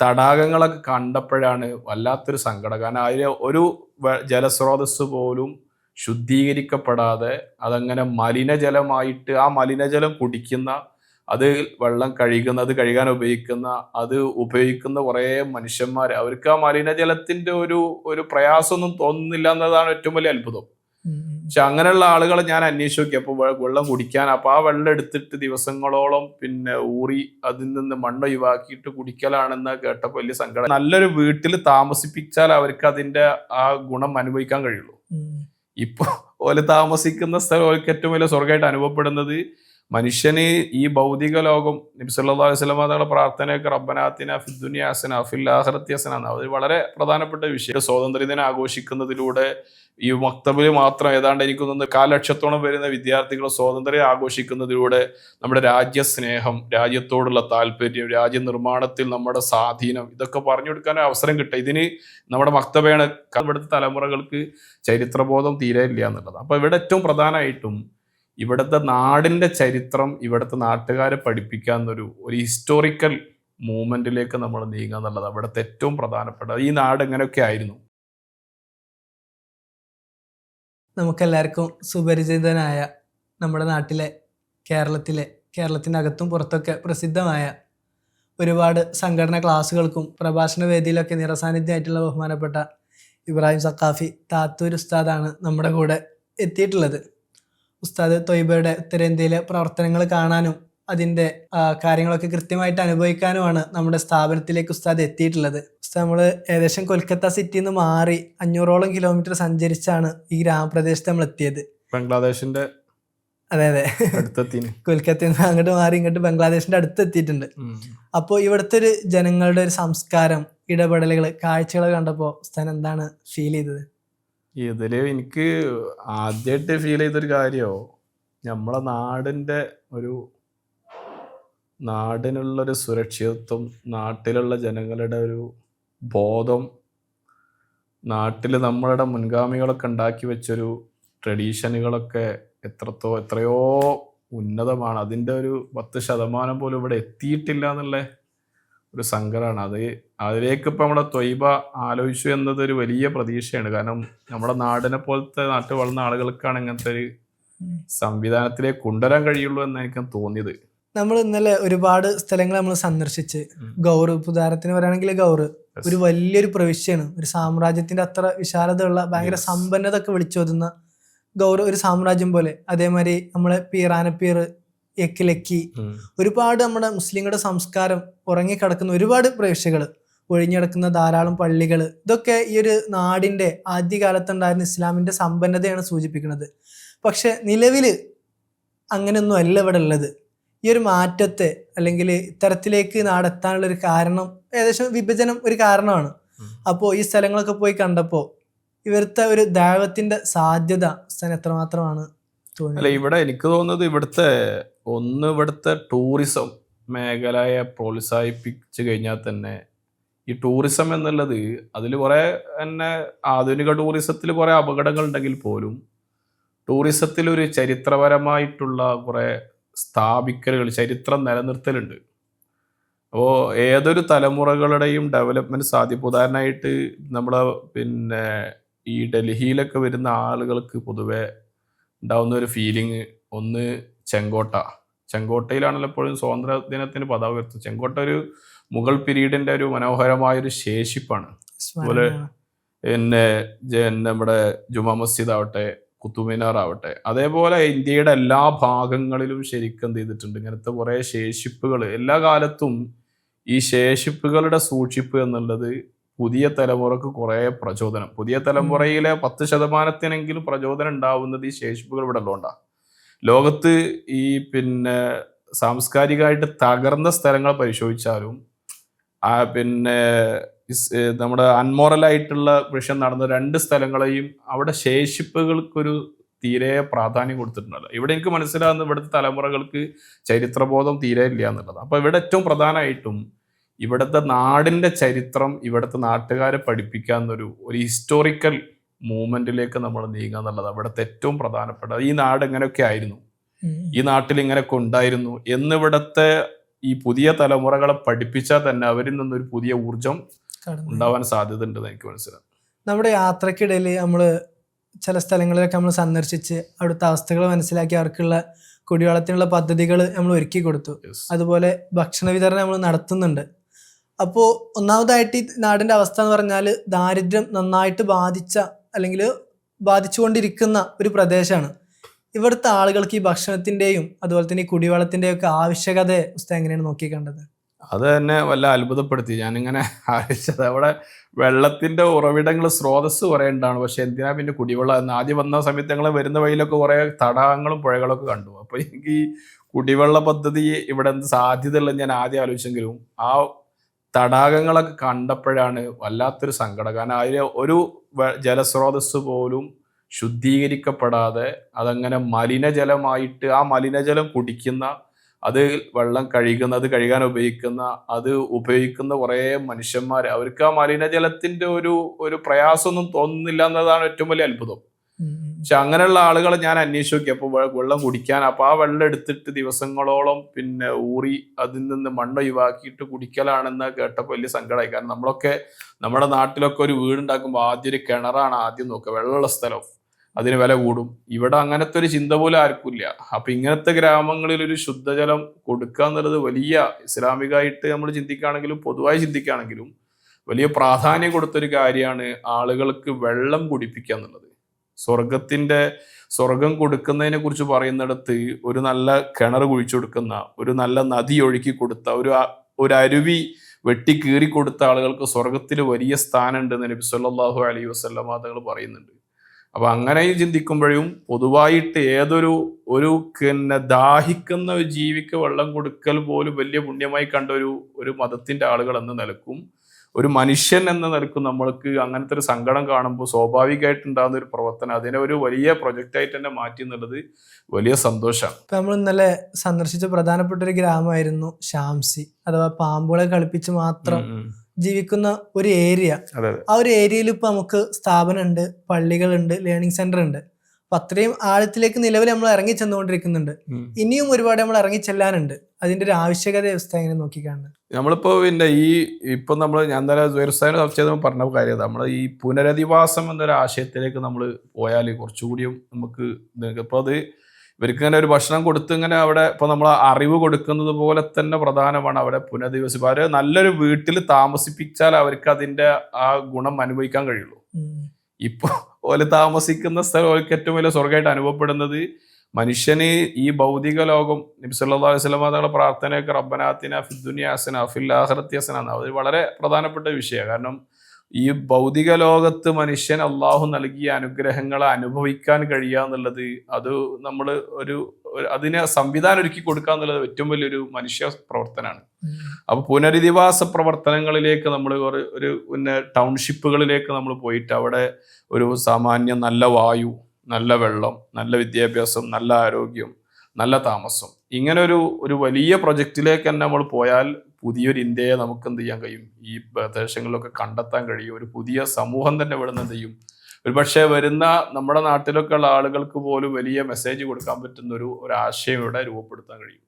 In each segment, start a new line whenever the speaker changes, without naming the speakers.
തടാകങ്ങളൊക്കെ കണ്ടപ്പോഴാണ് വല്ലാത്തൊരു സങ്കടം കാരണം അതിൽ ഒരു ജലസ്രോതസ് പോലും ശുദ്ധീകരിക്കപ്പെടാതെ അതങ്ങനെ മലിനജലമായിട്ട് ആ മലിനജലം കുടിക്കുന്ന അത് വെള്ളം കഴുകുന്ന അത് കഴുകാൻ ഉപയോഗിക്കുന്ന അത് ഉപയോഗിക്കുന്ന കുറേ മനുഷ്യന്മാർ അവർക്ക് ആ മലിനജലത്തിന്റെ ഒരു ഒരു പ്രയാസമൊന്നും തോന്നുന്നില്ല എന്നതാണ് ഏറ്റവും വലിയ അത്ഭുതം. പക്ഷെ അങ്ങനെയുള്ള ആളുകളെ ഞാൻ അന്വേഷിച്ച് അപ്പൊ വെള്ളം കുടിക്കാൻ. അപ്പൊ ആ വെള്ളം എടുത്തിട്ട് ദിവസങ്ങളോളം പിന്നെ ഊറി അതിൽ നിന്ന് മണ്ണ് ഒഴിവാക്കിയിട്ട് കുടിക്കലാണെന്ന് കേട്ടപ്പോൾ വലിയ സങ്കടം. നല്ലൊരു വീട്ടിൽ താമസിപ്പിച്ചാൽ അവർക്ക് അതിന്റെ ആ ഗുണം അനുഭവിക്കാൻ കഴിയുള്ളൂ. ഇപ്പൊ ഓൽ താമസിക്കുന്ന സ്ഥലം ഓർക്ക് ഏറ്റവും വലിയ സ്വർഗമായിട്ട് അനുഭവപ്പെടുന്നത് മനുഷ്യന് ഈ ഭൗതിക ലോകം നബിസല്ലാ വസ്ലമ തങ്ങളുടെ പ്രാർത്ഥനയൊക്കെ റബ്ബനാത്തിന ഫിദ്ദുനിയാസന ഫില്ലാഹറത്യാസന അത് വളരെ പ്രധാനപ്പെട്ട വിഷയം. സ്വാതന്ത്ര്യദിനം ആഘോഷിക്കുന്നതിലൂടെ ഈ മക്തബിൽ മാത്രം ഏതാണ്ട് എനിക്ക് തോന്നുന്നു കാലക്ഷത്തോളം വരുന്ന വിദ്യാർത്ഥികൾ സ്വാതന്ത്ര്യം ആഘോഷിക്കുന്നതിലൂടെ നമ്മുടെ രാജ്യസ്നേഹം രാജ്യത്തോടുള്ള താല്പര്യം രാജ്യനിർമ്മാണത്തിൽ നമ്മുടെ സ്വാധീനം ഇതൊക്കെ പറഞ്ഞു കൊടുക്കാൻ അവസരം കിട്ടുക. ഇതിന് നമ്മുടെ മക്തബയാണ് ഇവിടുത്തെ തലമുറകൾക്ക് ചരിത്രബോധം തീരെ ഇല്ല എന്നുള്ളത്. അപ്പൊ ഇവിടെ ഏറ്റവും പ്രധാനമായിട്ടും ഇവിടുത്തെ നാടിന്റെ ചരിത്രം ഇവിടുത്തെ നാട്ടുകാരെ പഠിപ്പിക്കാന്നൊരു ഒരു ഹിസ്റ്റോറിക്കൽ മൂവ്മെന്റിലേക്ക് നമ്മൾ നീങ്ങുക എന്നുള്ളത് അവിടുത്തെ ഏറ്റവും പ്രധാനപ്പെട്ട ഈ നാട് എങ്ങനെയൊക്കെ ആയിരുന്നു?
നമുക്കെല്ലാവർക്കും സുപരിചിതനായ നമ്മുടെ നാട്ടിലെ കേരളത്തിലെ കേരളത്തിന്റെ അകത്തും പുറത്തൊക്കെ പ്രസിദ്ധമായ ഒരുപാട് സംഘടന ക്ലാസ്സുകൾക്കും പ്രഭാഷണ വേദിയിലൊക്കെ നിറസാന്നിധ്യമായിട്ടുള്ള ബഹുമാനപ്പെട്ട ഇബ്രാഹിം സക്കാഫി താത്തൂർ ഉസ്താദാണ് നമ്മുടെ കൂടെ എത്തിയിട്ടുള്ളത്. ഉസ്താദ് തൊയ്ബയുടെ ഉത്തരേന്ത്യയിലെ പ്രവർത്തനങ്ങൾ കാണാനും അതിന്റെ ആ, കാര്യങ്ങളൊക്കെ കൃത്യമായിട്ട് അനുഭവിക്കാനുമാണ് നമ്മുടെ സ്ഥാപനത്തിലേക്ക് ഉസ്താദ് എത്തിയിട്ടുള്ളത്. ഉസ്താദ് നമ്മൾ ഏകദേശം കൊൽക്കത്ത സിറ്റിയിൽ നിന്ന് മാറി അഞ്ഞൂറോളം കിലോമീറ്റർ സഞ്ചരിച്ചാണ് ഈ ഗ്രാമപ്രദേശത്ത് നമ്മൾ എത്തിയത്.
ബംഗ്ലാദേശിന്റെ
അതെ അതെ. കൊൽക്കത്തയിൽ നിന്ന് അങ്ങോട്ട് മാറി ഇങ്ങോട്ട് ബംഗ്ലാദേശിന്റെ അടുത്ത് എത്തിയിട്ടുണ്ട് അപ്പോൾ ഇവിടുത്തെ ഒരു ജനങ്ങളുടെ ഒരു സംസ്കാരം ഇടപെടലുകൾ കാഴ്ചകൾ കണ്ടപ്പോൾ ഉസ്താൻ എന്താണ് ഫീൽ ചെയ്തത്?
ഇതിൽ എനിക്ക് ആദ്യമായിട്ട് ഫീൽ ചെയ്തൊരു കാര്യോ നമ്മളെ നാടിന്റെ ഒരു നാടിനുള്ളൊരു സുരക്ഷിതത്വം നാട്ടിലുള്ള ജനങ്ങളുടെ ഒരു ബോധം നാട്ടിൽ നമ്മളുടെ മുൻഗാമികളൊക്കെ ഉണ്ടാക്കി വെച്ചൊരു ട്രഡീഷനുകളൊക്കെ എത്രത്തോ എത്രയോ ഉന്നതമാണ്. അതിന്റെ ഒരു പത്ത് ശതമാനം പോലും ഇവിടെ എത്തിയിട്ടില്ല എന്നുള്ള ഒരു സങ്കടമാണ്. അത് അതിലേക്ക് ഇപ്പം നമ്മുടെ ത്വയ്ബ ആലോചിച്ചു എന്നത് ഒരു വലിയ പ്രതീക്ഷയാണ്. കാരണം നമ്മുടെ നാടിനെ പോലത്തെ നാട്ടിൽ വളർന്ന ആളുകൾക്കാണ് ഇങ്ങനത്തെ ഒരു സംവിധാനത്തിലേക്ക് കൊണ്ടുവരാൻ കഴിയുള്ളൂ എന്ന് എനിക്ക് തോന്നിയത്.
നമ്മൾ ഇന്നലെ ഒരുപാട് സ്ഥലങ്ങൾ നമ്മൾ സന്ദർശിച്ച്. ഇപ്പൊ ഉദാഹരണത്തിന് പറയുകയാണെങ്കിൽ ഗൗറ് ഒരു വലിയൊരു പ്രവിശ്യയാണ്. ഒരു സാമ്രാജ്യത്തിന്റെ അത്ര വിശാലതയുള്ള ഭയങ്കര സമ്പന്നത ഒക്കെ വിളിച്ചോതുന്ന ഗൗറ് ഒരു സാമ്രാജ്യം പോലെ. അതേമാതിരി നമ്മളെ പീറാനപ്പീർ എക്കിലക്കി ഒരുപാട് നമ്മുടെ മുസ്ലിങ്ങളുടെ സംസ്കാരം ഉറങ്ങിക്കിടക്കുന്ന ഒരുപാട് പ്രവിശ്യകൾ ഒഴിഞ്ഞിടക്കുന്ന ധാരാളം പള്ളികൾ ഇതൊക്കെ ഈ ഒരു നാടിന്റെ ആദ്യകാലത്തുണ്ടായിരുന്ന ഇസ്ലാമിന്റെ സമ്പന്നതയാണ് സൂചിപ്പിക്കുന്നത്. പക്ഷെ നിലവിൽ അങ്ങനെയൊന്നും അല്ല ഇവിടെ ഉള്ളത്. ഈ ഒരു മാറ്റത്തെ അല്ലെങ്കിൽ ഇത്തരത്തിലേക്ക് നടത്താനുള്ള ഒരു കാരണം ഏകദേശം വിഭജനം ഒരു കാരണമാണ്. അപ്പോൾ ഈ സ്ഥലങ്ങളൊക്കെ പോയി കണ്ടപ്പോൾ ഇവിടുത്തെ ഒരു ദൈവത്തിന്റെ സാധ്യത എത്രമാത്രമാണ്
അല്ല ഇവിടെ എനിക്ക് തോന്നുന്നത് ഇവിടുത്തെ ഒന്ന് ഇവിടുത്തെ ടൂറിസം മേഖലയെ പ്രോത്സാഹിപ്പിച്ചു കഴിഞ്ഞാൽ തന്നെ ഈ ടൂറിസം എന്നുള്ളത് അതിൽ കുറെ തന്നെ ആധുനിക ടൂറിസത്തിൽ കുറെ അപകടങ്ങൾ ഉണ്ടെങ്കിൽ പോലും ടൂറിസത്തിൽ ഒരു ചരിത്രപരമായിട്ടുള്ള കുറെ സ്ഥാപിക്കലുകൾ ചരിത്രം നിലനിർത്തലുണ്ട്. അപ്പോൾ ഏതൊരു തലമുറകളുടെയും ഡെവലപ്മെന്റ് സാധ്യം ഉദാഹരണമായിട്ട് നമ്മൾ പിന്നെ ഈ ഡൽഹിയിലൊക്കെ വരുന്ന ആളുകൾക്ക് പൊതുവെ ഉണ്ടാവുന്ന ഒരു ഫീലിംഗ് ഒന്ന് ചെങ്കോട്ട. ചെങ്കോട്ടയിലാണല്ലോ എപ്പോഴും സ്വാതന്ത്ര്യ ദിനത്തിന് പതാക ഉയർത്തുന്നത്. ചെങ്കോട്ട ഒരു മുഗൾ പിരീഡിന്റെ ഒരു മനോഹരമായ ഒരു ശേഷിപ്പാണ്.
അതുപോലെ
പിന്നെ നമ്മുടെ ജുമാ മസ്ജിദ് ആവട്ടെ കുത്തുമിനാർ ആവട്ടെ അതേപോലെ ഇന്ത്യയുടെ എല്ലാ ഭാഗങ്ങളിലും ശരിക്കും എന്ത് ചെയ്തിട്ടുണ്ട്? ഇങ്ങനത്തെ കുറെ ശേഷിപ്പുകൾ. എല്ലാ കാലത്തും ഈ ശേഷിപ്പുകളുടെ സൂക്ഷിപ്പ് എന്നുള്ളത് പുതിയ തലമുറയ്ക്ക് കുറെ പ്രചോദനം. പുതിയ തലമുറയിലെ പത്ത് ശതമാനത്തിനെങ്കിലും പ്രചോദനം ഉണ്ടാവുന്നത് ഈ ശേഷിപ്പുകൾ ഇവിടെ ഉള്ളതുകൊണ്ടാണ് ലോകത്ത് ഈ പിന്നെ സാംസ്കാരികമായിട്ട് തകർന്ന സ്ഥലങ്ങൾ പരിശോധിച്ചാലും ആ പിന്നെ ഇസ്- നമ്മുടെ അൺമോറലായിട്ടുള്ള വിഷം നടന്ന രണ്ട് സ്ഥലങ്ങളെയും അവിടെ ശേഷിപ്പുകൾക്കൊരു തീരെ പ്രാധാന്യം കൊടുത്തിട്ടുണ്ടല്ലോ. ഇവിടെ എനിക്ക് മനസ്സിലാകുന്ന ഇവിടുത്തെ തലമുറകൾക്ക് ചരിത്രബോധം തീരെ ഇല്ല എന്നുള്ളത് അപ്പോൾ ഇവിടെ ഏറ്റവും പ്രധാനമായിട്ടും ഇവിടുത്തെ നാടിന്റെ ചരിത്രം ഇവിടുത്തെ നാട്ടുകാരെ പഠിപ്പിക്കാന്നൊരു ഒരു ഹിസ്റ്റോറിക്കൽ മൂവ്മെന്റിലേക്ക് നമ്മൾ നീങ്ങുക എന്നുള്ളത് അവിടുത്തെ ഏറ്റവും പ്രധാനപ്പെട്ട ഈ നാട് എങ്ങനെയൊക്കെ ആയിരുന്നു. ഈ നാട്ടിൽ ഇങ്ങനെയൊക്കെ ഉണ്ടായിരുന്നു. എന്നിവിടത്തെ ഈ പുതിയ തലമുറകളെ പഠിപ്പിച്ചാൽ തന്നെ അവരിൽ നിന്നൊരു പുതിയ ഊർജം ഉണ്ടാവാൻ സാധ്യത ഉണ്ടെന്ന് എനിക്ക് മനസ്സിലാവും
നമ്മുടെ യാത്രക്കിടയിൽ നമ്മൾ ചില സ്ഥലങ്ങളിലൊക്കെ നമ്മൾ സന്ദർശിച്ച് അവിടുത്തെ അവസ്ഥകൾ മനസ്സിലാക്കി അവർക്കുള്ള കുടിവെള്ളത്തിനുള്ള പദ്ധതികൾ നമ്മൾ ഒരുക്കി കൊടുത്തു. അതുപോലെ ഭക്ഷണ വിതരണം നമ്മൾ നടത്തുന്നുണ്ട്. അപ്പോൾ ഒന്നാമതായിട്ട് ഈ നാടിന്റെ അവസ്ഥ എന്ന് പറഞ്ഞാൽ ദാരിദ്ര്യം നന്നായിട്ട് ബാധിച്ച അല്ലെങ്കിൽ ബാധിച്ചുകൊണ്ടിരിക്കുന്ന ഒരു പ്രദേശമാണ് ഇവിടുത്തെ ആളുകൾക്ക് ഈ ഭക്ഷണത്തിന്റെയും അതുപോലെ തന്നെ ഈ കുടിവെള്ളത്തിന്റെയും ഒക്കെ ആവശ്യകത ഉസ്താദ് എങ്ങനെയാണ് നോക്കിക്കണ്ടത്?
അത് തന്നെ വല്ല അത്ഭുതപ്പെടുത്തി. ഞാനിങ്ങനെ ആലോചിച്ചത് അവിടെ വെള്ളത്തിന്റെ ഉറവിടങ്ങൾ സ്രോതസ് കുറേ ഉണ്ടാണ് പക്ഷെ എന്തിനാ പിന്നെ കുടിവെള്ളം? എന്ന് ആദ്യം വന്ന സമയത്ത് ഞങ്ങൾ വരുന്ന വഴിയിലൊക്കെ കുറേ തടാകങ്ങളും പുഴകളൊക്കെ കണ്ടു. അപ്പോൾ എനിക്ക് ഈ കുടിവെള്ള പദ്ധതി ഇവിടെ എന്ത് സാധ്യതയുള്ളത് ഞാൻ ആദ്യം ആലോചിച്ചെങ്കിലും ആ തടാകങ്ങളൊക്കെ കണ്ടപ്പോഴാണ് വല്ലാത്തൊരു സങ്കടം. കാരണം അതിലെ ഒരു ജലസ്രോതസ് പോലും ശുദ്ധീകരിക്കപ്പെടാതെ അതങ്ങനെ മലിനജലമായിട്ട് ആ മലിനജലം കുടിക്കുന്ന അത് വെള്ളം കഴുകുന്ന അത് കഴുകാൻ ഉപയോഗിക്കുന്ന അത് ഉപയോഗിക്കുന്ന കുറേ മനുഷ്യന്മാർ അവർക്ക് ആ മലിനജലത്തിന്റെ ഒരു ഒരു പ്രയാസമൊന്നും തോന്നുന്നില്ല എന്നതാണ് ഏറ്റവും വലിയ അത്ഭുതം. പക്ഷെ അങ്ങനെയുള്ള ആളുകളെ ഞാൻ അന്വേഷിച്ചു നോക്കി. അപ്പോൾ വെള്ളം കുടിക്കാൻ അപ്പൊ ആ വെള്ളം എടുത്തിട്ട് ദിവസങ്ങളോളം പിന്നെ ഊറി അതിൽ നിന്ന് മണ്ണ് ഒഴിവാക്കിയിട്ട് കുടിക്കലാണെന്ന് കേട്ടപ്പോൾ വലിയ സങ്കടമായി. കാരണം നമ്മളൊക്കെ നമ്മുടെ നാട്ടിലൊക്കെ ഒരു വീടുണ്ടാക്കുമ്പോൾ ആദ്യം ഒരു കിണറാണ് ആദ്യം നോക്കുക. വെള്ളമുള്ള സ്ഥലം. അതിന് വില കൂടും. ഇവിടെ അങ്ങനത്തെ ഒരു ചിന്ത പോലും ആർക്കില്ല അപ്പൊ ഇങ്ങനത്തെ ഗ്രാമങ്ങളിൽ ഒരു ശുദ്ധജലം കൊടുക്കുക എന്നുള്ളത് വലിയ ഇസ്ലാമികമായിട്ട് നമ്മൾ ചിന്തിക്കുകയാണെങ്കിലും പൊതുവായി ചിന്തിക്കുകയാണെങ്കിലും വലിയ പ്രാധാന്യം കൊടുത്തൊരു കാര്യമാണ് ആളുകൾക്ക് വെള്ളം കുടിപ്പിക്കുക എന്നുള്ളത്. സ്വർഗത്തിന്റെ സ്വർഗം കൊടുക്കുന്നതിനെ കുറിച്ച് പറയുന്നിടത്ത് ഒരു നല്ല കിണർ കുഴിച്ചു കൊടുക്കുന്ന ഒരു നല്ല നദി ഒഴുക്കി കൊടുത്ത ഒരു ഒരു അരുവി വെട്ടി കീറി കൊടുത്ത ആളുകൾക്ക് സ്വർഗത്തിൽ വലിയ സ്ഥാനമുണ്ടെന്ന് നബി സല്ലല്ലാഹു അലൈഹി വസല്ലമ തങ്ങൾ പറയുന്നുണ്ട്. അപ്പൊ അങ്ങനെ ചിന്തിക്കുമ്പോഴും പൊതുവായിട്ട് ഏതൊരു ഒരു പിന്നെ ദാഹിക്കുന്ന ഒരു ജീവിക്ക് വെള്ളം കൊടുക്കൽ പോലും വലിയ പുണ്യമായി കണ്ട ഒരു ഒരു മതത്തിന്റെ ആളുകൾ എന്ന നിലക്കും ഒരു മനുഷ്യൻ എന്ന നിലക്കും നമ്മൾക്ക് അങ്ങനത്തെ ഒരു സങ്കടം കാണുമ്പോൾ സ്വാഭാവികമായിട്ട് ഉണ്ടാകുന്ന ഒരു പ്രവർത്തനം അതിനെ ഒരു വലിയ പ്രൊജക്റ്റായിട്ട് തന്നെ മാറ്റി എന്നുള്ളത് വലിയ സന്തോഷമാണ്.
ഇപ്പൊ നമ്മൾ ഇന്നലെ സന്ദർശിച്ച പ്രധാനപ്പെട്ട ഒരു ഗ്രാമമായിരുന്നു ഷാംസി അഥവാ പാമ്പുകളെ കളിപ്പിച്ച് മാത്രം ജീവിക്കുന്ന ഒരു ഏരിയ ആ ഒരു ഏരിയയിൽ ഇപ്പൊ നമുക്ക് സ്ഥാപനമുണ്ട് പള്ളികളുണ്ട് ലേണിംഗ് സെന്റർ ഉണ്ട് അപ്പൊ അത്രയും ആഴത്തിലേക്ക് നിലവിൽ നമ്മൾ ഇറങ്ങി ചെന്നുകൊണ്ടിരിക്കുന്നുണ്ട്. ഇനിയും ഒരുപാട് നമ്മൾ ഇറങ്ങി ചെല്ലാനുണ്ട്. അതിന്റെ ഒരു ആവശ്യകത വ്യവസ്ഥ എങ്ങനെ നോക്കിക്കാണുന്നത്
നമ്മളിപ്പോ പിന്നെ ഈ ഇപ്പൊ നമ്മൾ ഞാൻ തന്നെ സുഹൃസ്ഥാനം സംശയം പറഞ്ഞ കാര്യം നമ്മൾ ഈ പുനരധിവാസം എന്നൊരു ആശയത്തിലേക്ക് നമ്മൾ പോയാൽ കുറച്ചുകൂടിയും നമുക്ക് ഇപ്പൊ അത് ഇവർക്ക് ഇങ്ങനെ ഒരു ഭക്ഷണം കൊടുത്ത് ഇങ്ങനെ അവിടെ ഇപ്പൊ നമ്മൾ അറിവ് കൊടുക്കുന്നത് പോലെ തന്നെ പ്രധാനമാണ് അവിടെ പുനരധിവസിപ്പ് അവരെ നല്ലൊരു വീട്ടിൽ താമസിപ്പിച്ചാൽ അവർക്ക് അതിന്റെ ആ ഗുണം അനുഭവിക്കാൻ കഴിയുള്ളൂ. ഇപ്പൊ ഓൽ താമസിക്കുന്ന സ്ഥലം ഓർക്ക് ഏറ്റവും വലിയ സ്വർഗമായിട്ട് അനുഭവപ്പെടുന്നത് മനുഷ്യന് ഈ ഭൗതിക ലോകം നബിസല്ലാ വസ്ലമ തങ്ങളുടെ പ്രാർത്ഥനയൊക്കെ റബ്ബനാത്തിന ഫിദ്ദുനിയാസന ഫിൽ ആഹ്റത്യാസന അത് വളരെ പ്രധാനപ്പെട്ട വിഷയമാണ്. കാരണം ഈ ഭൗതിക ലോകത്ത് മനുഷ്യൻ അള്ളാഹു നൽകിയ അനുഗ്രഹങ്ങളെ അനുഭവിക്കാൻ കഴിയുക എന്നുള്ളത് അത് നമ്മൾ ഒരു അതിനെ സംവിധാനം ഒരുക്കി കൊടുക്കുക എന്നുള്ളത് ഏറ്റവും വലിയൊരു മനുഷ്യ പ്രവർത്തനമാണ്. അപ്പൊ പുനരധിവാസ പ്രവർത്തനങ്ങളിലേക്ക് നമ്മൾ ഒരു പിന്നെ ടൗൺഷിപ്പുകളിലേക്ക് നമ്മൾ പോയിട്ട് അവിടെ ഒരു സാമാന്യം നല്ല വായു നല്ല വെള്ളം നല്ല വിദ്യാഭ്യാസം നല്ല ആരോഗ്യം നല്ല താമസം ഇങ്ങനെ ഒരു ഒരു വലിയ പ്രൊജക്റ്റിലേക്ക് തന്നെ നമ്മൾ പോയാൽ പുതിയൊരു ഇന്ത്യയെ നമുക്ക് എന്ത് ചെയ്യാൻ കഴിയും? ഈ പ്രദേശങ്ങളിലൊക്കെ കണ്ടെത്താൻ കഴിയും. ഒരു പുതിയ സമൂഹം തന്നെ ഇവിടെ നിന്ന് എന്ത് ചെയ്യും? ഒരു പക്ഷേ വരുന്ന നമ്മുടെ നാട്ടിലൊക്കെ ഉള്ള ആളുകൾക്ക് പോലും വലിയ മെസ്സേജ് കൊടുക്കാൻ പറ്റുന്ന ഒരു ഒരു ആശയം ഇവിടെ രൂപപ്പെടുത്താൻ കഴിയും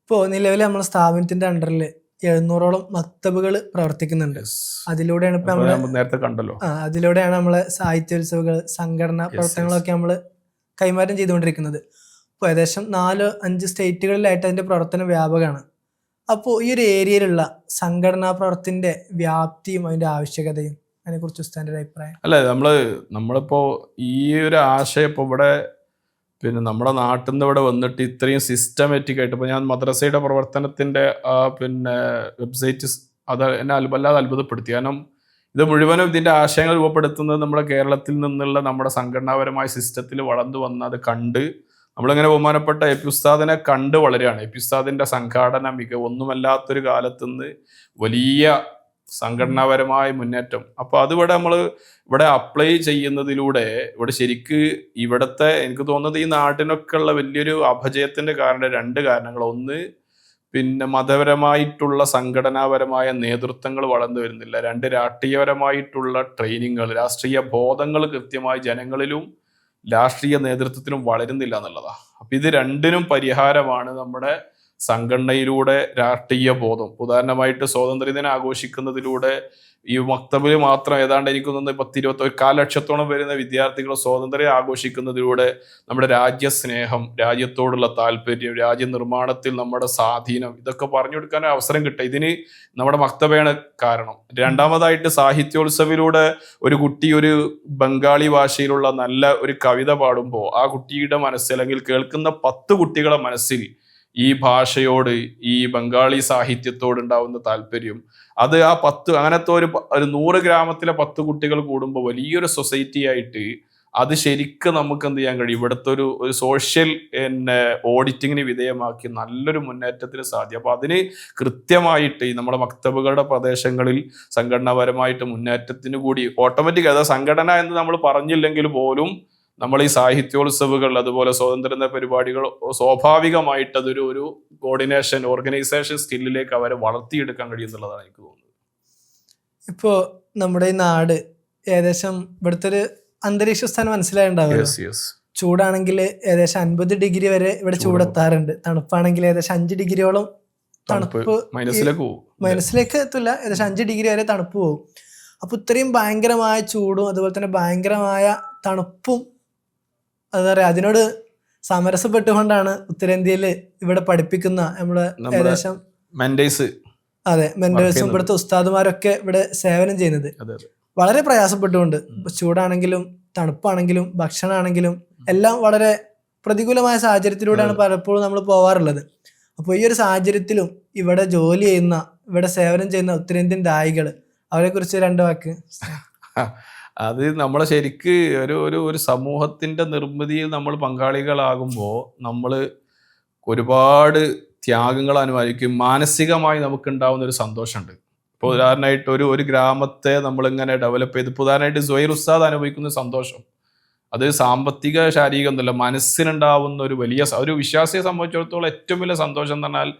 ഇപ്പോ നിലവിൽ നമ്മുടെ സ്ഥാപനത്തിന്റെ അണ്ടറിൽ എഴുന്നൂറോളം മക്തബുകൾ പ്രവർത്തിക്കുന്നുണ്ട്. അതിലൂടെയാണ് ഇപ്പൊ
നമ്മൾ നേരത്തെ കണ്ടല്ലോ.
അതിലൂടെയാണ് നമ്മളെ സാഹിത്യോത്സവങ്ങൾ സംഘടനാ പ്രവർത്തനങ്ങളൊക്കെ നമ്മൾ കൈമാറ്റം ചെയ്തുകൊണ്ടിരിക്കുന്നത്. ഇപ്പോൾ ഏകദേശം നാല് അഞ്ച് സ്റ്റേറ്റുകളിലായിട്ട് അതിന്റെ പ്രവർത്തനം വ്യാപകമാണ്. അപ്പോൾ ഈ ഒരു ഏരിയയിലുള്ള സംഘടനാ പ്രവർത്തനത്തിന്റെ വ്യാപ്തിയും അതിന്റെ ആവശ്യകതയും അതിനെക്കുറിച്ച് ഉസ്താന്റെ ഒരു അഭിപ്രായം?
അല്ല നമ്മൾ നമ്മളിപ്പോ ഈ ഒരു ആശയം ഇപ്പൊ ഇവിടെ പിന്നെ നമ്മുടെ നാട്ടിൽ നിന്ന് ഇവിടെ വന്നിട്ട് ഇത്രയും സിസ്റ്റമാറ്റിക് ആയിട്ട് ഇപ്പൊ ഞാൻ മദ്രസയുടെ പ്രവർത്തനത്തിന്റെ ആ പിന്നെ വെബ്സൈറ്റ് അത് എന്നെ അത്ഭല്ലാതെ അത്ഭുതപ്പെടുത്തി. കാരണം ഇത് മുഴുവനും ഇതിന്റെ ആശയങ്ങൾ രൂപപ്പെടുത്തുന്നത് നമ്മുടെ കേരളത്തിൽ നിന്നുള്ള നമ്മുടെ സംഘടനാപരമായ സിസ്റ്റത്തിൽ വളർന്നു വന്ന് അത് കണ്ട് നമ്മളിങ്ങനെ ബഹുമാനപ്പെട്ട എ പി ഉസ്താദിനെ കണ്ട് വളരുകയാണ്. എ പി ഉസ്താദിന്റെ സംഘാടന മികവൊന്നുമല്ലാത്തൊരു കാലത്തുനിന്ന് വലിയ സംഘടനാപരമായ മുന്നേറ്റം. അപ്പൊ അതിവിടെ നമ്മൾ ഇവിടെ അപ്ലൈ ചെയ്യുന്നതിലൂടെ ഇവിടെ ശരിക്ക് ഇവിടുത്തെ എനിക്ക് തോന്നുന്നത് ഈ നാട്ടിനൊക്കെ ഉള്ള വലിയൊരു അപജയത്തിന്റെ കാരണം രണ്ട് കാരണങ്ങൾ. ഒന്ന് പിന്നെ മതപരമായിട്ടുള്ള സംഘടനാപരമായ നേതൃത്വങ്ങൾ വളർന്നു വരുന്നില്ല. രണ്ട് രാഷ്ട്രീയപരമായിട്ടുള്ള ട്രെയിനിങ്ങുകൾ രാഷ്ട്രീയ ബോധങ്ങൾ കൃത്യമായി ജനങ്ങളിലും രാഷ്ട്രീയ നേതൃത്വത്തിലും വളരുന്നില്ല എന്നുള്ളതാണ് അപ്പൊ ഇത് രണ്ടിനും പരിഹാരമാണ് നമ്മുടെ സംഘടനയിലൂടെ രാഷ്ട്രീയ ബോധം. ഉദാഹരണമായിട്ട് സ്വാതന്ത്ര്യദിനം ആഘോഷിക്കുന്നതിലൂടെ ഈ മക്തബിൽ മാത്രം ഏതാണ്ട് എനിക്ക് തോന്നുന്നു പത്ത് ഇരുപത്തി ഒരു കാൽ ലക്ഷത്തോളം വരുന്ന വിദ്യാർത്ഥികൾ സ്വാതന്ത്ര്യം ആഘോഷിക്കുന്നതിലൂടെ നമ്മുടെ രാജ്യസ്നേഹം രാജ്യത്തോടുള്ള താല്പര്യം രാജ്യനിർമ്മാണത്തിൽ നമ്മുടെ സ്വാധീനം ഇതൊക്കെ പറഞ്ഞു കൊടുക്കാൻ അവസരം കിട്ടുക. ഇതിന് നമ്മുടെ മക്തബയാണ് കാരണം. രണ്ടാമതായിട്ട് സാഹിത്യോത്സവിലൂടെ ഒരു കുട്ടി ഒരു ബംഗാളി ഭാഷയിലുള്ള നല്ല ഒരു കവിത പാടുമ്പോൾ ആ കുട്ടിയുടെ മനസ്സിൽ അല്ലെങ്കിൽ പത്ത് കുട്ടികളെ മനസ്സിൽ ഈ ഭാഷയോട് ഈ ബംഗാളി സാഹിത്യത്തോട് ഉണ്ടാവുന്ന താല്പര്യം. അത് ആ പത്ത് അങ്ങനത്തെ ഒരു ഒരു നൂറ് ഗ്രാമത്തിലെ പത്ത് കുട്ടികൾ കൂടുമ്പോൾ വലിയൊരു സൊസൈറ്റി ആയിട്ട് അത് ശരിക്കും നമുക്ക് എന്ത് ചെയ്യാൻ കഴിയും? ഇവിടുത്തെ ഒരു ഒരു സോഷ്യൽ പിന്നെ ഓഡിറ്റിങ്ങിന് വിധേയമാക്കി നല്ലൊരു മുന്നേറ്റത്തിന് സാധ്യം. അപ്പൊ അതിന് കൃത്യമായിട്ട് നമ്മുടെ മക്തബുകളുടെ പ്രദേശങ്ങളിൽ സംഘടനാപരമായിട്ട് മുന്നേറ്റത്തിന് കൂടി ഓട്ടോമാറ്റിക് അതായത് സംഘടന എന്ന് നമ്മൾ പറഞ്ഞില്ലെങ്കിൽ പോലും നമ്മൾ ഈ സാഹിത്യോത്സവുകൾ അതുപോലെ സ്വാതന്ത്ര്യ പരിപാടികൾ സ്വാഭാവികമായിട്ട് അതൊരു ഒരു കോർഡിനേഷൻ ഓർഗനൈസേഷൻ സ്കില്ലിലേക്ക് അവരെ വളർത്തിയെടുക്കാൻ കഴിയുന്നുള്ളതാണ് എനിക്ക് തോന്നുന്നത്.
ഇപ്പോ നമ്മുടെ ഈ നാട് ഏകദേശം ഇവിടുത്തെ ഒരു അന്തരീക്ഷ സ്ഥാനം
യെസ്
ചൂടാണെങ്കിൽ ഏകദേശം അൻപത് ഡിഗ്രി വരെ ഇവിടെ
ചൂട്.
ചൂടെത്താറുണ്ട്. തണുപ്പാണെങ്കിൽ ഏകദേശം അഞ്ച് ഡിഗ്രിയോളം
തണുപ്പ്
മനസ്സിലേക്ക്
മൈനസിലേക്ക് പോകും.
മനസ്സിലേക്ക് എത്തില്ല ഏകദേശം അഞ്ച് ഡിഗ്രി വരെ തണുപ്പ് പോകും. അപ്പൊ ഇത്രയും ഭയങ്കരമായ ചൂടും അതുപോലെ തന്നെ ഭയങ്കരമായ തണുപ്പും എന്താ പറയാ അതിനോട് സമരസപ്പെട്ടുകൊണ്ടാണ് ഉത്തരേന്ത്യയിൽ ഇവിടെ പഠിപ്പിക്കുന്ന നമ്മുടെ ഏകദേശം
മെൻഡേസ്
അതെ മെന്റേഴ്സും. ഇവിടുത്തെ ഉസ്താദുമാരൊക്കെ ഇവിടെ സേവനം ചെയ്യുന്നത്. വളരെ പ്രയാസപ്പെട്ടുകൊണ്ട് ചൂടാണെങ്കിലും തണുപ്പാണെങ്കിലും ഭക്ഷണമാണെങ്കിലും എല്ലാം വളരെ പ്രതികൂലമായ സാഹചര്യത്തിലൂടെയാണ് പലപ്പോഴും നമ്മൾ പോവാറുള്ളത്. അപ്പോൾ ഈ ഒരു സാഹചര്യത്തിലും ഇവിടെ ജോലി ചെയ്യുന്ന ഇവിടെ സേവനം ചെയ്യുന്ന ഉത്തരേന്ത്യൻ ദായികൾ അവരെ കുറിച്ച് രണ്ട് വാക്ക്.
അത് നമ്മളെ ശരിക്ക് ഒരു ഒരു ഒരു സമൂഹത്തിന്റെ നിർമ്മിതിയിൽ നമ്മൾ പങ്കാളികളാകുമ്പോൾ നമ്മൾ ഒരുപാട് ത്യാഗങ്ങൾ അനുഭവിക്കും. മാനസികമായി നമുക്ക് ഉണ്ടാകുന്ന ഒരു സന്തോഷമുണ്ട്. ഇപ്പോൾ ഉദാഹരണമായിട്ട് ഒരു ഒരു ഗ്രാമത്തെ നമ്മളിങ്ങനെ ഡെവലപ്പ് ചെയ്ത് ഇപ്പോൾ ഉദാഹരണമായിട്ട് ഉസ്താദ് അനുഭവിക്കുന്ന സന്തോഷം. അത് സാമ്പത്തിക ശാരീരിക ഒന്നുമല്ല മനസ്സിനുണ്ടാവുന്ന ഒരു വലിയ ഒരു വിശ്വാസിയെ സംബന്ധിച്ചിടത്തോളം ഏറ്റവും വലിയ സന്തോഷം എന്ന് പറഞ്ഞാൽ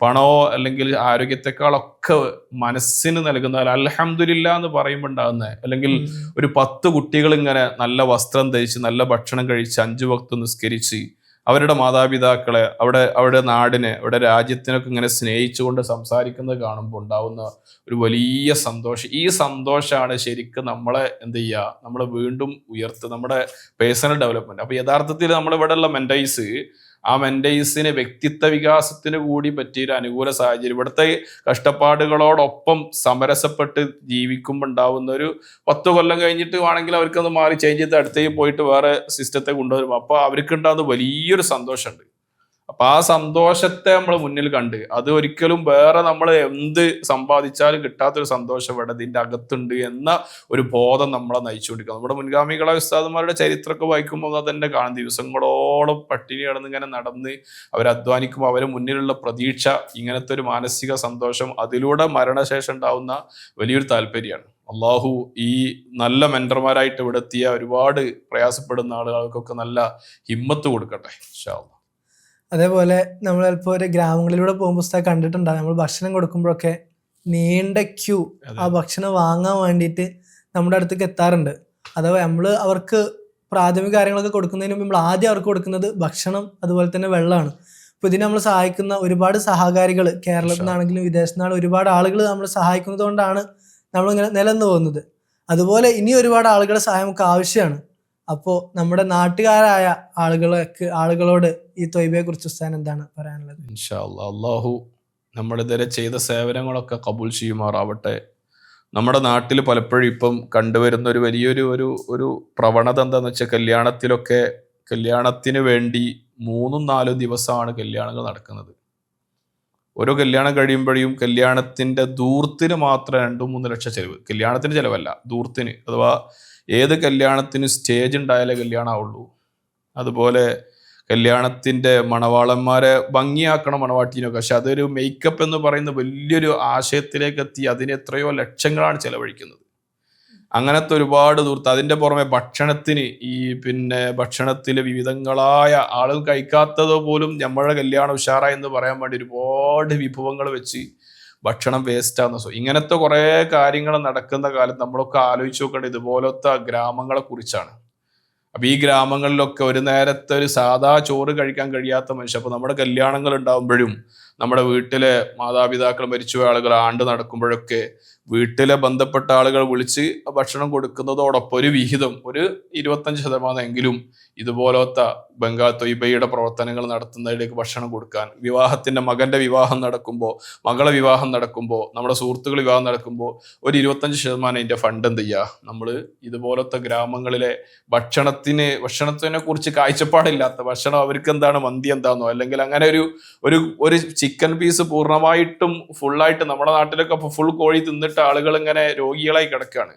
പണമോ അല്ലെങ്കിൽ ആരോഗ്യത്തെക്കാളൊക്കെ മനസ്സിന് നൽകുന്ന അൽഹംദുലില്ല എന്ന് പറയുമ്പോൾ ഉണ്ടാകുന്ന അല്ലെങ്കിൽ ഒരു പത്ത് കുട്ടികൾ ഇങ്ങനെ നല്ല വസ്ത്രം ധരിച്ച് നല്ല ഭക്ഷണം കഴിച്ച് അഞ്ചു വക്ത് നിസ്കരിച്ച് അവരുടെ മാതാപിതാക്കളെ അവിടെ അവരുടെ നാടിനെ അവിടെ രാജ്യത്തിനൊക്കെ ഇങ്ങനെ സ്നേഹിച്ചുകൊണ്ട് സംസാരിക്കുന്നത് കാണുമ്പോൾ ഉണ്ടാവുന്ന ഒരു വലിയ സന്തോഷം. ഈ സന്തോഷമാണ് ശരിക്കും നമ്മളെ എന്ത് ചെയ്യുക? നമ്മളെ വീണ്ടും ഉയർത്തുക. നമ്മുടെ പേഴ്സണൽ ഡെവലപ്മെന്റ് അപ്പൊ യഥാർത്ഥത്തിൽ നമ്മൾ ഇവിടെയുള്ള മെന്റൈസ് ആ മെൻഡേഴ്സിന് വ്യക്തിത്വ വികാസത്തിന് കൂടി പറ്റിയൊരു അനുകൂല സാഹചര്യം. ഇവിടുത്തെ കഷ്ടപ്പാടുകളോടൊപ്പം സമരസപ്പെട്ട് ജീവിക്കുമ്പോൾ ഉണ്ടാവുന്ന ഒരു പത്ത് കൊല്ലം കഴിഞ്ഞിട്ട് വേണമെങ്കിൽ അവർക്കൊന്ന് മാറി ചേഞ്ച് ചെയ്ത് അടുത്തേക്ക് പോയിട്ട് വേറെ സിസ്റ്റത്തെ കൊണ്ടുവരും. അപ്പോൾ അവർക്കുണ്ടാകുന്ന വലിയൊരു സന്തോഷമുണ്ട്. അപ്പൊ ആ സന്തോഷത്തെ നമ്മൾ മുന്നിൽ കണ്ട്. അത് ഒരിക്കലും വേറെ നമ്മൾ എന്ത് സമ്പാദിച്ചാലും കിട്ടാത്തൊരു സന്തോഷം ഇവിടെ ഇതിന്റെ അകത്തുണ്ട് എന്ന ഒരു ബോധം നമ്മളെ നയിച്ചുകൊണ്ടിരിക്കുക നമ്മുടെ മുൻഗാമികളെ ഉസ്താദുമാരുടെ ചരിത്രമൊക്കെ വായിക്കുമ്പോൾ അത് തന്നെ കാണും. ദിവസങ്ങളോളം പട്ടിണി കിടന്ന് ഇങ്ങനെ നടന്ന് അവരധ്വാനിക്കുമ്പോൾ അവരെ മുന്നിലുള്ള പ്രതീക്ഷ ഇങ്ങനത്തെ ഒരു മാനസിക സന്തോഷം അതിലൂടെ മരണശേഷം ഉണ്ടാവുന്ന വലിയൊരു താല്പര്യമാണ്. അള്ളാഹു ഈ നല്ല മെന്റർമാരായിട്ട് ഇവിടെ എത്തിയ ഒരുപാട് പ്രയാസപ്പെടുന്ന ആളുകൾക്കൊക്കെ നല്ല ഹിമ്മത്ത് കൊടുക്കട്ടെ. ഇൻഷാ.
അതേപോലെ നമ്മൾ ചിലപ്പോൾ ഒരു ഗ്രാമങ്ങളിലൂടെ പോകുമ്പോൾ പുസ്തകം കണ്ടിട്ടുണ്ടാകും നമ്മൾ ഭക്ഷണം കൊടുക്കുമ്പോഴൊക്കെ നീണ്ട ക്യൂ ആ ഭക്ഷണം വാങ്ങാൻ വേണ്ടിയിട്ട് നമ്മുടെ അടുത്തേക്ക് എത്താറുണ്ട്. അഥവാ നമ്മൾ അവർക്ക് പ്രാഥമിക കാര്യങ്ങളൊക്കെ കൊടുക്കുന്നതിന് മുമ്പ് നമ്മൾ ആദ്യം അവർക്ക് കൊടുക്കുന്നത് ഭക്ഷണം അതുപോലെ തന്നെ വെള്ളമാണ്. അപ്പോൾ ഇതിനെ നമ്മൾ സഹായിക്കുന്ന ഒരുപാട് സഹകാരികൾ കേരളത്തിൽ നിന്നാണെങ്കിലും വിദേശത്തു നിന്നാണ് ഒരുപാട് ആളുകൾ നമ്മൾ സഹായിക്കുന്നത് കൊണ്ടാണ് നമ്മളിങ്ങനെ നിലനിന്ന് പോകുന്നത്. അതുപോലെ ഇനി ഒരുപാട് ആളുകളുടെ സഹായം നമുക്ക് ആവശ്യമാണ്. അപ്പോൾ നമ്മുടെ നാട്ടുകാരായ ആളുകളൊക്കെ ആളുകളോട് ഈ തൊയ്ബയെ കുറിച്ച് ഉസ്താൻ എന്താണ് പറയാനുള്ളത്?
ഇൻഷാ അള്ളാ. അള്ളാഹു നമ്മളിതുവരെ ചെയ്ത സേവനങ്ങളൊക്കെ കബൂൽ ചെയ്യുമാറാവട്ടെ. നമ്മുടെ നാട്ടിൽ പലപ്പോഴും ഇപ്പം കണ്ടുവരുന്ന ഒരു വലിയൊരു ഒരു ഒരു പ്രവണത എന്താന്ന് വെച്ചാൽ കല്യാണത്തിലൊക്കെ കല്യാണത്തിന് വേണ്ടി മൂന്നും നാലും ദിവസമാണ് കല്യാണങ്ങൾ നടക്കുന്നത്. ഓരോ കല്യാണം കഴിയുമ്പോഴും കല്യാണത്തിന്റെ ദൂർത്തിന് മാത്രം രണ്ടും മൂന്ന് ലക്ഷം ചെലവ്. കല്യാണത്തിന് ചെലവല്ല ദൂർത്തിന് അഥവാ ഏത് കല്യാണത്തിന് സ്റ്റേജ് ഉണ്ടായാലേ കല്യാണമാവുള്ളൂ അതുപോലെ കല്യാണത്തിന്റെ മണവാളന്മാരെ ഭംഗിയാക്കണം മണവാട്ടിനൊക്കെ. പക്ഷെ അതൊരു മേക്കപ്പ് എന്ന് പറയുന്ന വലിയൊരു ആശയത്തിലേക്ക് എത്തി അതിന് എത്രയോ ലക്ഷങ്ങളാണ് ചെലവഴിക്കുന്നത്. അങ്ങനത്തെ ഒരുപാട് ദൂർത്ത് അതിന്റെ പുറമെ ഭക്ഷണത്തിന് ഈ പിന്നെ ഭക്ഷണത്തിൽ വിവിധങ്ങളായ ആളുകൾ കഴിക്കാത്തത് പോലും നമ്മളുടെ കല്യാണം ഉഷാറ എന്ന് പറയാൻ വേണ്ടി ഒരുപാട് വിഭവങ്ങൾ വെച്ച് ഭക്ഷണം വേസ്റ്റാന്ന് സോ ഇങ്ങനത്തെ കുറേ കാര്യങ്ങൾ നടക്കുന്ന കാലത്ത് നമ്മളൊക്കെ ആലോചിച്ച് നോക്കേണ്ടത് ഇതുപോലത്തെ ഗ്രാമങ്ങളെ കുറിച്ചാണ്. അപ്പൊ ഈ ഗ്രാമങ്ങളിലൊക്കെ ഒരു നേരത്തെ ഒരു സാധാ ചോറ് കഴിക്കാൻ കഴിയാത്ത മനുഷ്യൻ അപ്പൊ നമ്മുടെ കല്യാണങ്ങൾ ഉണ്ടാകുമ്പോഴും നമ്മുടെ വീട്ടിലെ മാതാപിതാക്കൾ മരിച്ചുപോയ ആളുകൾ ആണ്ട് നടക്കുമ്പോഴൊക്കെ വീട്ടിലെ ബന്ധപ്പെട്ട ആളുകൾ വിളിച്ച് ഭക്ഷണം കൊടുക്കുന്നതോടൊപ്പം ഒരു വിഹിതം ഒരു ഇരുപത്തഞ്ച് ശതമാനം എങ്കിലും ഇതുപോലത്തെ ബംഗാൾ തൊയ്ബയുടെ പ്രവർത്തനങ്ങൾ നടത്തുന്നതിലേക്ക് ഭക്ഷണം കൊടുക്കാൻ വിവാഹത്തിന്റെ മകന്റെ വിവാഹം നടക്കുമ്പോൾ മകളെ വിവാഹം നടക്കുമ്പോൾ നമ്മുടെ സുഹൃത്തുക്കൾ വിവാഹം നടക്കുമ്പോൾ ഒരു ഇരുപത്തഞ്ച് ശതമാനം ഇതിന്റെ ഫണ്ട് എന്ത് ചെയ്യുക നമ്മൾ ഇതുപോലത്തെ ഗ്രാമങ്ങളിലെ ഭക്ഷണത്തിന് ഭക്ഷണത്തിനെ കുറിച്ച് കാഴ്ചപ്പാടില്ലാത്ത ഭക്ഷണം അവർക്ക് എന്താണ് മന്തി എന്താണെന്നോ അല്ലെങ്കിൽ അങ്ങനെ ഒരു ഒരു ഒരു ചിക്കൻ പീസ് പൂർണമായിട്ടും ഫുള്ളായിട്ട് നമ്മുടെ നാട്ടിലൊക്കെ ഫുൾ കോഴി തിന്നിട്ട് ആളുകൾ ഇങ്ങനെ രോഗികളായി കിടക്കുകയാണ്.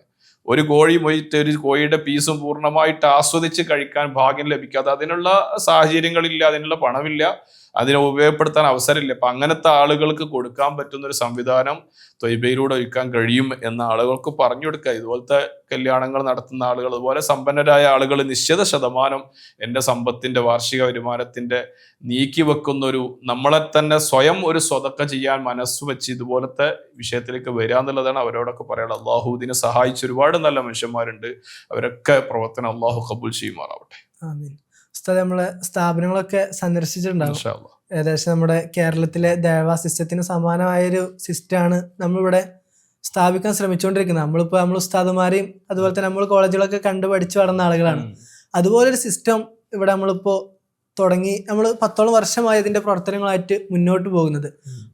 ഒരു കോഴി പോയിട്ട് ഒരു കോഴിയുടെ പീസും പൂർണമായിട്ട് ആസ്വദിച്ച് കഴിക്കാൻ ഭാഗ്യം ലഭിക്കാതെ അതിനുള്ള സാഹചര്യങ്ങളില്ല അതിനുള്ള പണമില്ല. അതിനെ ഉപയോഗപ്പെടുത്താൻ അവസരമില്ല. അപ്പൊ അങ്ങനത്തെ ആളുകൾക്ക് കൊടുക്കാൻ പറ്റുന്ന ഒരു സംവിധാനം തൊയ്ബയിലൂടെ ഒരുക്കാൻ കഴിയും എന്ന ആളുകൾക്ക് പറഞ്ഞു കൊടുക്കുക. ഇതുപോലത്തെ കല്യാണങ്ങൾ നടത്തുന്ന ആളുകൾ അതുപോലെ സമ്പന്നരായ ആളുകൾ നിശ്ചിത ശതമാനം എന്റെ സമ്പത്തിന്റെ വാർഷിക വരുമാനത്തിന്റെ നീക്കി വെക്കുന്ന ഒരു നമ്മളെ തന്നെ സ്വയം ഒരു സ്വതക്ക ചെയ്യാൻ മനസ്സ് വെച്ച് ഇതുപോലത്തെ വിഷയത്തിലേക്ക് വരിക എന്നുള്ളതാണ് അവരോടൊക്കെ പറയാനുള്ളത് അള്ളാഹു ഇതിനെ സഹായിച്ച ഒരുപാട് നല്ല മനുഷ്യന്മാരുണ്ട്. അവരൊക്കെ പ്രവർത്തനം അള്ളാഹു കബൂൽ ചെയ്യുമാറാവട്ടെ.
ആമീൻ. ഉസ്താദ് നമ്മളെ സ്ഥാപനങ്ങളൊക്കെ സന്ദർശിച്ചിട്ടുണ്ടാവും. ഏകദേശം നമ്മുടെ കേരളത്തിലെ ദേവാ സിസ്റ്റത്തിന് സമാനമായൊരു സിസ്റ്റമാണ് നമ്മളിവിടെ സ്ഥാപിക്കാൻ ശ്രമിച്ചുകൊണ്ടിരിക്കുന്നത്. നമ്മളിപ്പോൾ നമ്മൾ ഉസ്താദുമാരെയും അതുപോലെ തന്നെ നമ്മൾ കോളേജുകളൊക്കെ കണ്ടു പഠിച്ചു വളർന്ന ആളുകളാണ്.
അതുപോലെ
അതുപോലൊരു സിസ്റ്റം ഇവിടെ നമ്മളിപ്പോൾ തുടങ്ങി നമ്മൾ പത്തോളം വർഷമായി അതിന്റെ പ്രവർത്തനങ്ങളായിട്ട് മുന്നോട്ട് പോകുന്നത്.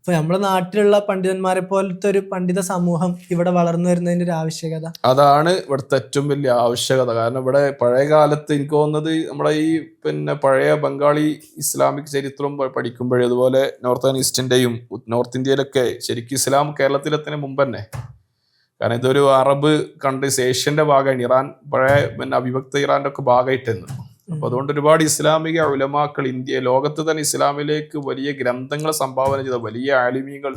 അപ്പൊ നമ്മുടെ നാട്ടിലുള്ള പണ്ഡിതന്മാരെ പോലത്തെ ഒരു പണ്ഡിത സമൂഹം ഇവിടെ വളർന്നു വരുന്നതിന്റെ ഒരു ആവശ്യകത.
അതാണ് ഇവിടുത്തെ ഏറ്റവും വലിയ ആവശ്യകത. കാരണം ഇവിടെ പഴയ കാലത്ത് എനിക്ക് തോന്നുന്നത് നമ്മുടെ ഈ പിന്നെ പഴയ ബംഗാളി ഇസ്ലാമിക് ചരിത്രം പഠിക്കുമ്പോഴേ അതുപോലെ നോർത്തേൺ ഈസ്റ്റിന്റെയും നോർത്ത് ഇന്ത്യയിലൊക്കെ ശരിക്കും ഇസ്ലാം കേരളത്തിലെത്തിന് മുമ്പ് തന്നെ കാരണം ഇതൊരു അറബ് കൺട്രീസ് ഏഷ്യന്റെ ഭാഗമാണ് ഇറാൻ പഴയ പിന്നെ അവിഭക്ത ഇറാന്റെ ഒക്കെ ഭാഗമായിട്ടായിരുന്നു അപ്പൊ അതുകൊണ്ട് ഒരുപാട് ഇസ്ലാമിക ഉലമാക്കൾ ഇന്ത്യ ലോകത്ത് തന്നെ ഇസ്ലാമിലേക്ക് വലിയ ഗ്രന്ഥങ്ങൾ സംഭാവന ചെയ്ത വലിയ ആലിമീങ്ങൾ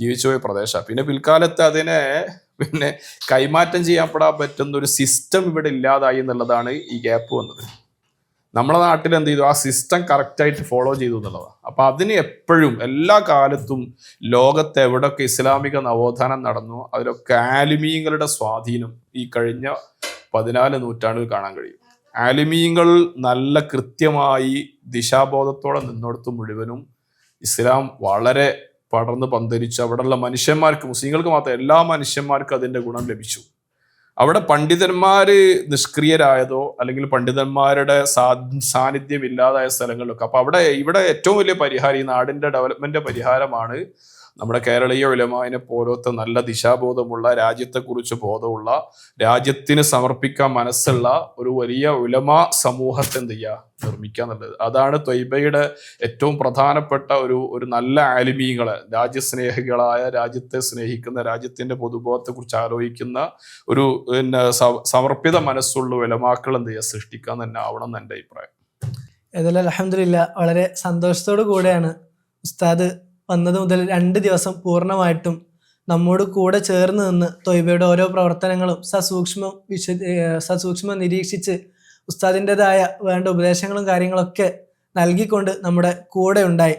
ജീവിച്ചുപോയ പ്രദേശമാണ്. പിന്നെ പിൽക്കാലത്ത് അതിനെ പിന്നെ കൈമാറ്റം ചെയ്യപ്പെടാൻ പറ്റുന്ന ഒരു സിസ്റ്റം ഇവിടെ ഇല്ലാതായി എന്നുള്ളതാണ് ഈ ഗ്യാപ്പ് വന്നത്. നമ്മളെ നാട്ടിൽ എന്ത് ചെയ്തു? ആ സിസ്റ്റം കറക്റ്റായിട്ട് ഫോളോ ചെയ്തു എന്നുള്ളതാണ്. അപ്പൊ അതിന് എപ്പോഴും എല്ലാ കാലത്തും ലോകത്ത് എവിടെയൊക്കെ ഇസ്ലാമിക നവോത്ഥാനം നടന്നു അതിലൊക്കെ ആലിമീങ്ങളുടെ സ്വാധീനം ഈ കഴിഞ്ഞ പതിനാല് നൂറ്റാണ്ടിൽ കാണാൻ കഴിയും. ആലിമീങ്ങൾ നല്ല കൃത്യമായി ദിശാബോധത്തോടെ നിന്നിടത്ത് മുഴുവനും ഇസ്ലാം വളരെ പടർന്ന് പന്തരിച്ചു. അവിടെയുള്ള മനുഷ്യന്മാർക്ക് മുസ്ലിങ്ങൾക്ക് മാത്രം എല്ലാ മനുഷ്യന്മാർക്കും അതിന്റെ ഗുണം ലഭിച്ചു. അവിടെ പണ്ഡിതന്മാർ നിഷ്ക്രിയരായതോ അല്ലെങ്കിൽ പണ്ഡിതന്മാരുടെ സാ സാന്നിധ്യം ഇല്ലാതായ സ്ഥലങ്ങളിലൊക്കെ. അപ്പോൾ അവിടെ ഇവിടെ ഏറ്റവും വലിയ പരിഹാരം ഈ നാടിന്റെ ഡെവലപ്മെന്റ് പരിഹാരമാണ് നമ്മുടെ കേരളീയ ഉലമാവിനെ പോലത്തെ നല്ല ദിശാബോധമുള്ള രാജ്യത്തെക്കുറിച്ച് ബോധമുള്ള രാജ്യത്തിന് സമർപ്പിക്കാൻ മനസ്സുള്ള ഒരു വലിയ ഉലമാ സമൂഹത്തെ എന്ത് ചെയ്യുക നിർമ്മിക്കുക എന്നുള്ളത്. അതാണ് ത്വയ്ബയുടെ ഏറ്റവും പ്രധാനപ്പെട്ട ഒരു ഒരു നല്ല ആലിമീങ്ങളെ രാജ്യസ്നേഹികളായ രാജ്യത്തെ സ്നേഹിക്കുന്ന രാജ്യത്തിന്റെ പൊതുബോധത്തെക്കുറിച്ച് ആലോചിക്കുന്ന ഒരു പിന്നെ സമർപ്പിത മനസ്സുള്ള ഉലമാക്കൾ എന്ത് ചെയ്യുക സൃഷ്ടിക്കാൻ തന്നെ ആവണം എന്ന് അഭിപ്രായം.
ഏതായാലും അലഹമില്ല വളരെ സന്തോഷത്തോടു കൂടെയാണ് ഉസ്താദ് വന്നത് മുതൽ രണ്ട് ദിവസം പൂർണമായിട്ടും നമ്മോട് കൂടെ ചേർന്ന് നിന്ന് തൊയ്ബയുടെ ഓരോ പ്രവർത്തനങ്ങളും സസൂക്ഷ്മം വിശ സസൂക്ഷ്മം നിരീക്ഷിച്ച് ഉസ്താദിന്റെതായ വേണ്ട ഉപദേശങ്ങളും കാര്യങ്ങളൊക്കെ നൽകിക്കൊണ്ട് നമ്മുടെ കൂടെ ഉണ്ടായി.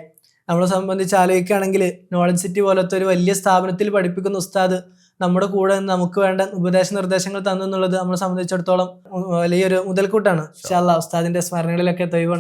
നമ്മളെ സംബന്ധിച്ച് ആലോചിക്കുകയാണെങ്കിൽ നോളജ് സിറ്റി പോലത്തെ ഒരു വലിയ സ്ഥാപനത്തിൽ പഠിപ്പിക്കുന്ന ഉസ്താദ് നമ്മുടെ കൂടെ നിന്ന് നമുക്ക് വേണ്ട ഉപദേശ നിർദ്ദേശങ്ങൾ തന്നു എന്നുള്ളത് നമ്മളെ സംബന്ധിച്ചിടത്തോളം വലിയൊരു മുതൽക്കൂട്ടാണ്. ഉസ്താദിന്റെ സ്മരണകളിലൊക്കെ തൊയ്വ്